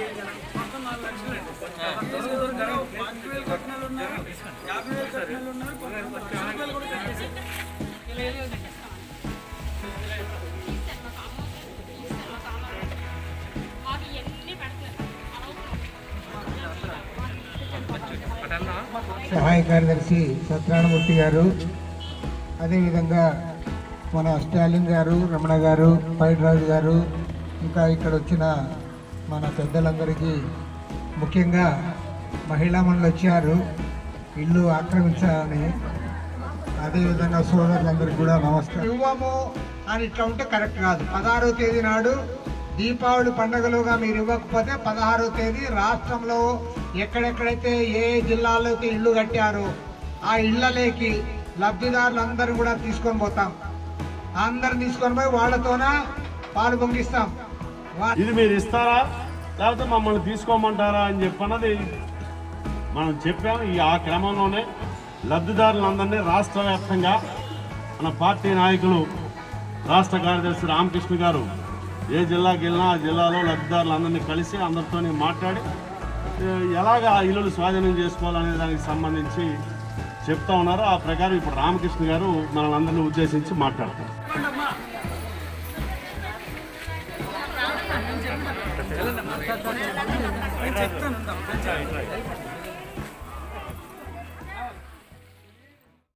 మొత్తం నాలుగు లక్షలు అండి పాతిక వేలు కట్టినాలు ఉన్నారు యాభై వేలు కట్టినాలు ఉన్నారు రూపాయలు కూడా కట్టేసారు సహాయ కార్యదర్శి సత్యనారాయణమూర్తి గారు అదేవిధంగా మన స్టాలిన్ గారు రమణ గారు పైడ్రాజు గారు ఇంకా ఇక్కడ వచ్చిన మన పెద్దలందరికీ ముఖ్యంగా మహిళా మనులు వచ్చారు. ఇల్లు ఆక్రమించాలని అదేవిధంగా సోదరులందరికీ కూడా నమస్కారం. ఇవ్వము అని ఇట్లా ఉంటే కరెక్ట్ కాదు. పదహారో తేదీ నాడు దీపావళి పండుగలుగా మీరు ఇవ్వకపోతే పదహారో తేదీ రాష్ట్రంలో ఎక్కడెక్కడైతే ఏ జిల్లాలో అయితే ఇల్లు కట్టారో ఆ ఇళ్ళలోకి లబ్ధిదారులందరూ కూడా తీసుకొని పోతాం. అందరిని తీసుకొని పోయి వాళ్ళతోన పాలు పొంగిస్తాం. ఇది మీరు ఇస్తారా? లేకపోతే మమ్మల్ని తీసుకోమంటారా అని చెప్పన్నది మనం చెప్పాము ఈ ఆ క్రమంలోనే లబ్ధిదారులందరినీ రాష్ట్ర వ్యాప్తంగా మన పార్టీ నాయకులు రాష్ట్ర కార్యదర్శి రామకృష్ణ గారు ఏ జిల్లాకి వెళ్ళినా ఆ జిల్లాలో లబ్ధిదారులందరినీ కలిసి అందరితో మాట్లాడి ఎలాగ ఆ ఇల్లులు స్వాధీనం చేసుకోవాలనే దానికి సంబంధించి చెప్తా ఉన్నారు. ఆ ప్రకారం ఇప్పుడు రామకృష్ణ గారు మనల్ని అందరినీ ఉద్దేశించి మాట్లాడతారు. చెప్తాను ఉందాం. కొంచెం.